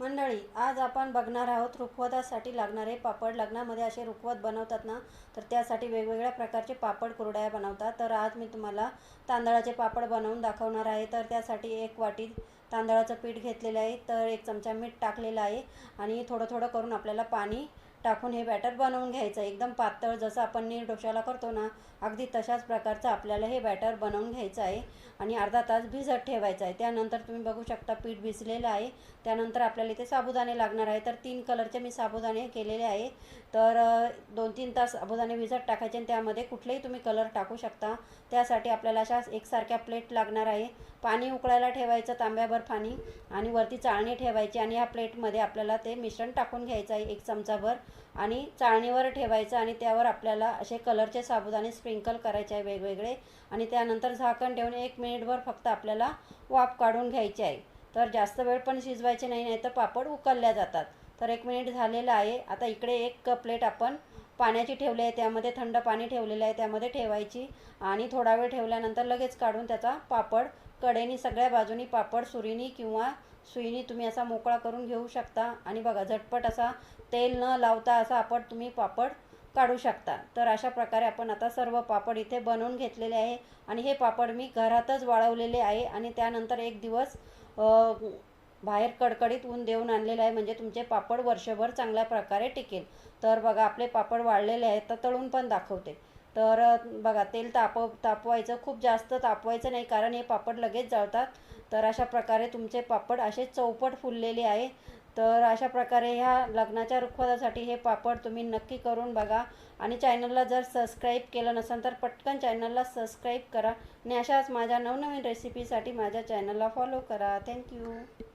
मंडळी आज आपण बघणार आहोत रुखवतासाठी लागणारे पापड. लग्नामध्ये असे रुखवत बनवतात ना तर त्यासाठी वेगवेगळ्या प्रकारचे पापड कुरड्या बनवतात. तर आज मी तुम्हाला तांदळाचे पापड बनवून दाखवणार आहे. तर त्यासाठी एक वाटी तांदळाचं पीठ घेतलेलं आहे. तर एक चमचा मीठ टाकलेलं आहे. आणि थोडं थोडं करून आपल्याला पाणी टाकून हे बॅटर बनवून घ्यायचं. आहे एकदम पातळ जसं आपण नीर डोशाला करतो ना अगदी तशाच प्रकारचं आपल्याला हे बॅटर बनवून घ्यायचं आहे आणि अर्धा तास भिजत ठेवायचं आहे. त्यानंतर तुम्ही बघू शकता पीठ भिजलेलं आहे. त्यानंतर आपल्याला इथे साबुदाणे लागणार आहे. तर तीन कलरचे मी साबुदाणे केलेले आहे. तर दोन तीन तास साबुदाणे भिजत टाकायचे आणि त्यामध्ये कुठलेही तुम्ही कलर टाकू शकता. त्यासाठी आपल्याला अशा एकसारख्या प्लेट लागणार आहे. पाणी उकळायला ठेवायचं तांब्याभर पाणी आणि वरती चाळणी ठेवायची आणि ह्या प्लेटमध्ये आपल्याला ते मिश्रण टाकून घ्यायचं आहे. एक चमचाभर आणि चाळणीवर ठेवायचं आणि त्यावर आपल्याला असे कलरचे साबुदाणे स्प्रिंकल करायचे आहे वेगवेगळे. आणि त्यानंतर झाकण ठेवून एक मिनिटभर फक्त आपल्याला वाफ काढून घ्यायची आहे. तर जास्त वेळ पण शिजवायचे नाही नाही तर पापड उकलल्या जातात. तर एक मिनिट झालेलं आहे. आता इकडे एक प्लेट आपण पाण्याची ठेवली आहे त्यामध्ये थंड पाणी ठेवलेलं आहे त्यामध्ये ठेवायची आणि थोडा वेळ ठेवल्यानंतर लगेच काढून त्याचा पापड कडेनी सगळ्या बाजूनी पापड सुरीनी किंवा सुईनी तुम्ही असा मोकळा करून घेऊ शकता. आणि बघा झटपट असा तेल न लावता असा आपण तुम्ही पापड काढू शकता. तर अशा प्रकारे आपण आता सर्व पापड इथे बनवून घेतलेले आहे. आणि हे पापड मी घरातच वाळवलेले आहे. आणि त्यानंतर एक दिवस बाहेर कडकडीत ऊन देऊन आणलेलं आहे. म्हणजे तुमचे पापड वर्षभर चांगल्या प्रकारे टिकेल. तर बघा आपले पापड वाळलेले आहेत तर तळून पण दाखवते. तर बघा तेल तापव तापवायचं खूप जास्त तापवायचं नाही कारण हे पापड लगेच जळतात. तर अशा प्रकारे तुमचे पापड असे चौपट फुललेले आहे. तर अशा प्रकारे ह्या लग्नाच्या रुखवतासाठी हे पापड तुम्ही नक्की करून बघा. आणि चॅनलला जर सबस्क्राईब केलं नसेल तर पटकन चॅनलला सबस्क्राईब करा. आणि अशाच माझ्या नवनवीन रेसिपीसाठी माझ्या चॅनलला फॉलो करा. थँक्यू.